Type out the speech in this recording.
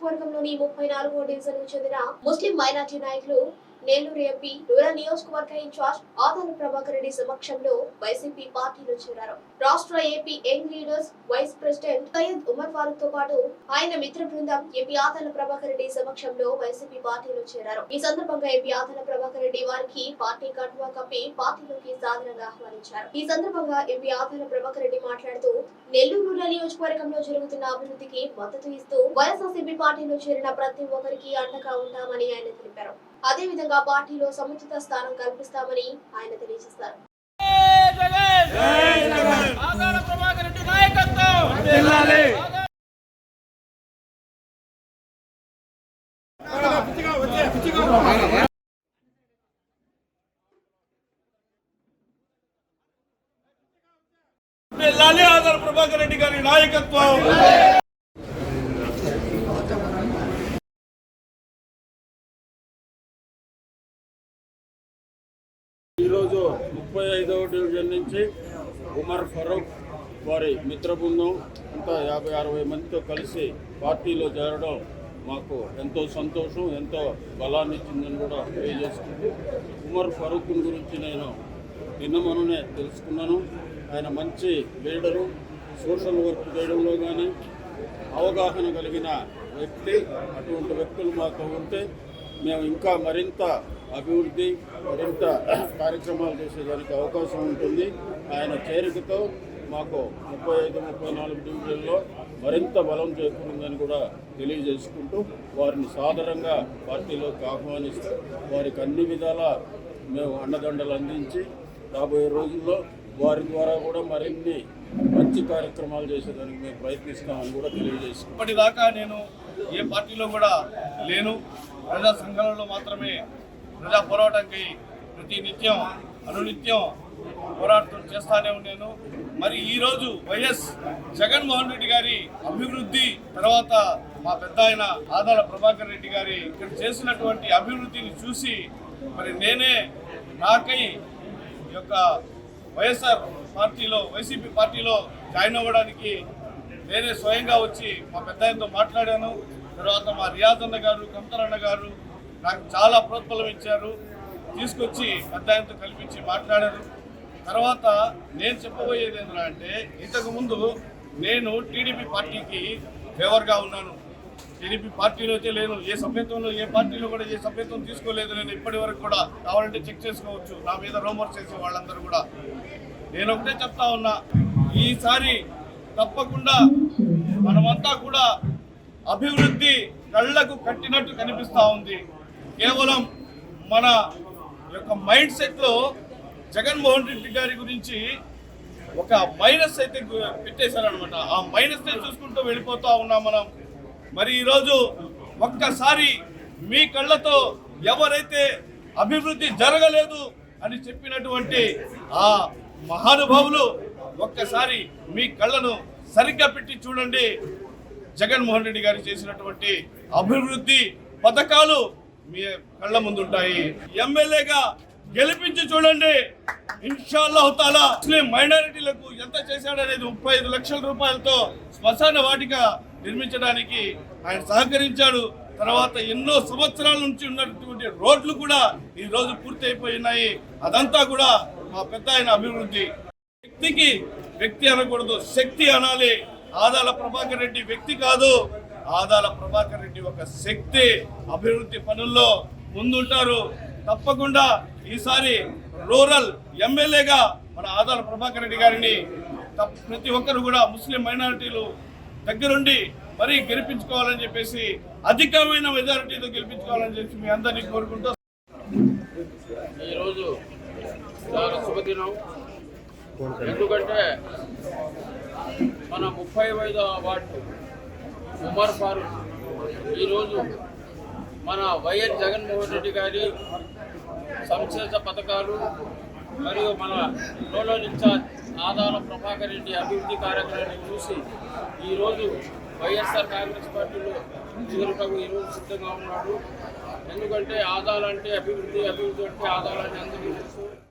నియోజకవర్గంలోని ముప్పై నాలుగో డివిజన్కు చెందిన ముస్లిం మైనార్టీ నాయకులు నెల్లూరు ఎంపీ రూరల్ నియోజకవర్గ ఇన్ఛార్జ్ ఆదాల ప్రభాకర్ రెడ్డి సమక్షంలో వైసీపీ పార్టీలో చేరారు. రాష్ట్ర AP young leaders vice president Syed Umar ఫారూక్తో పాటు ఆయన మిత్ర బృందం ఎంపీ ఆదాల ప్రభాకర్ రెడ్డి సమక్షంలో వైసీపీ పార్టీలో చేరారు. ఈ సందర్భంగా ఎంపీ ఆదాల ప్రభాకర్ రెడ్డి వారికి పార్టీ కట్వా కప్పి సాధారణంగా ఆహ్వానించారు. ఈ సందర్భంగా ఎంపీ ఆదాల ప్రభాకర్ రెడ్డి మాట్లాడుతూ నెల్లూరు రూరల్ నియోజకవర్గంలో జరుగుతున్న అభివృద్ధికి మద్దతు ఇస్తూ వైఎస్ఆర్సీపీ పార్టీలో చేరిన ప్రతి ఒక్కరికి అండగా ఉంటామని ఆయన తెలిపారు. అదే విధంగా పార్టీలో సముచిత స్థానం కల్పిస్తామని ఆయన తెలియజేశారు. రెడ్డి నాయకత్వం! లాలి ఆదాల ప్రభాకర్ రెడ్డి గారి నాయకత్వం ఈరోజు ముప్పై ఐదవ డివిజన్ నుంచి ఉమర్ ఫరూక్ వారి మిత్ర బృందం అంతా యాభై అరవై మందితో కలిసి పార్టీలో చేరడం మాకు ఎంతో సంతోషం ఎంతో బలాన్ని ఇచ్చిందని కూడా తెలియజేస్తుంది. ఉమర్ ఫరూక్ గురించి నేను నిన్న మనమే తెలుసుకున్నాను. ఆయన మంచి లీడరు సోషల్ వర్క్ చేయడంలో కానీ అవగాహన కలిగిన వ్యక్తి. అటువంటి వ్యక్తులు మాతో ఉంటే మేము ఇంకా మరింత అభివృద్ధి మరింత కార్యక్రమాలు చేసేదానికి అవకాశం ఉంటుంది. ఆయన చేరికతో మాకు ముప్పై ఐదు ముప్పై నాలుగు డివిజన్లో మరింత బలం చేకూరిందని కూడా తెలియజేసుకుంటూ వారిని సాధారణంగా పార్టీలోకి ఆహ్వానిస్తూ వారికి అన్ని విధాల మేము అండదండలు అందించి రాబోయే రోజుల్లో వారి ద్వారా కూడా మరిన్ని మంచి కార్యక్రమాలు చేసేదానికి మేము ప్రయత్నిస్తామని కూడా తెలియజేస్తాం ఇప్పటిదాకా నేను ఏ పార్టీలో కూడా లేను. ప్రజా సంఘాలలో మాత్రమే ప్రజా పోరాటంకి ప్రతి నిత్యం అనునిత్యం పోరాటం చేస్తానే ఉన్నాను. మరి ఈరోజు వైఎస్ జగన్మోహన్ రెడ్డి గారి అభివృద్ధి తర్వాత మా పెద్ద ఆయన ఆదాల ప్రభాకర్ రెడ్డి గారి ఇక్కడ చేసినటువంటి అభివృద్ధిని చూసి మరి నేనే నాకై ఈ యొక్క వైఎస్ఆర్ పార్టీలో వైసీపీ పార్టీలో జాయిన్ అవ్వడానికి నేనే స్వయంగా వచ్చి మా పెద్ద మాట్లాడాను. తర్వాత మా రియాజ్ అన్న గారు కంతర్ గారు నాకు చాలా ప్రోత్బలం ఇచ్చారు తీసుకొచ్చి పెద్ద ఆయనతో కల్పించి మాట్లాడారు. తర్వాత నేను చెప్పబోయేది ఏంటంటే ఇంతకుముందు నేను టీడీపీ పార్టీకి ఫేవర్గా ఉన్నాను. టీడీపీ పార్టీలో అయితే లేను. ఏ సభ్యత్వంలో ఏ పార్టీలో కూడా ఏ సభ్యత్వం తీసుకోలేదు నేను ఇప్పటి వరకు కూడా కావాలంటే చెక్ చేసుకోవచ్చు. నా మీద రోమర్స్ చేసే వాళ్ళందరూ కూడా. నేను ఒకటే చెప్తా ఉన్నా ఈసారి తప్పకుండా మనమంతా కూడా అభివృద్ధి కళ్ళకు కట్టినట్టు కనిపిస్తూ ఉంది. కేవలం మన యొక్క మైండ్ సెట్లో జగన్మోహన్ రెడ్డి గారి గురించి ఒక మైనస్ అయితే పెట్టేశారనమాట ఆ మైనస్ని చూసుకుంటూ వెళ్ళిపోతూ ఉన్నాం మనం. మరి ఈరోజు ఒక్కసారి మీ కళ్ళతో ఎవరైతే అభివృద్ధి జరగలేదు అని చెప్పినటువంటి ఆ మహానుభావులు ఒక్కసారి మీ కళ్ళను సరిగ్గా పెట్టి చూడండి. జగన్మోహన్ రెడ్డి గారు చేసినటువంటి అభివృద్ధి పథకాలు మీ కళ్ళ ముందుంటాయి. ఎమ్మెల్యేగా గెలిపించి చూడండి. ఇన్షాల్లా ముస్లిం మైనారిటీలకు ఎంత చేశాడనేది ముప్పై ఐదు లక్షల రూపాయలతో శ్మశాన వాటిక నిర్మించడానికి ఆయన సహకరించాడు. తర్వాత ఎన్నో సంవత్సరాల నుంచి ఉన్నటువంటి రోడ్లు కూడా ఈ రోజు పూర్తి అయిపోయినాయి అదంతా కూడా మా పెద్ద ఆయన అభివృద్ధి. వ్యక్తికి వ్యక్తి అనకూడదు శక్తి అనాలి. ఆదాల ప్రభాకర్ రెడ్డి వ్యక్తి కాదు. ఆదాల ప్రభాకర్ రెడ్డి ఒక శక్తి అభివృద్ధి పనుల్లో ముందుంటారు. తప్పకుండా ఈసారి రూరల్ ఎమ్మెల్యేగా మన ఆదాల ప్రభాకర్ రెడ్డి గారిని ప్రతి ఒక్కరు కూడా ముస్లిం మైనారిటీలు దగ్గరుండి మరీ గెలిపించుకోవాలని చెప్పేసి అధికమైన మెజారిటీతో గెలిపించుకోవాలని చెప్పి మీ అందరినీ కోరుకుంటూ ఈరోజు చాలా శుభదినం. ఎందుకంటే మన ముప్పై ఐదవ వార్డు ఉమర్ ఫారూక్ ఈరోజు మన వైఎస్ జగన్మోహన్ రెడ్డి గారి సంక్షేమ పథకాలు మరియు మన రూరల్ ఇన్ఛార్జ్ ఆదాల ప్రభాకర్ రెడ్డి అభివృద్ధి కార్యక్రమాన్ని చూసి ఈరోజు వైఎస్ఆర్ కాంగ్రెస్ పార్టీలో చేరుటకు ఈరోజు సిద్ధంగా ఉన్నాడు. ఎందుకంటే ఆదాలంటే అభివృద్ధి అభివృద్ధి అంటే ఆదాలని అందరికీ తెలుసు.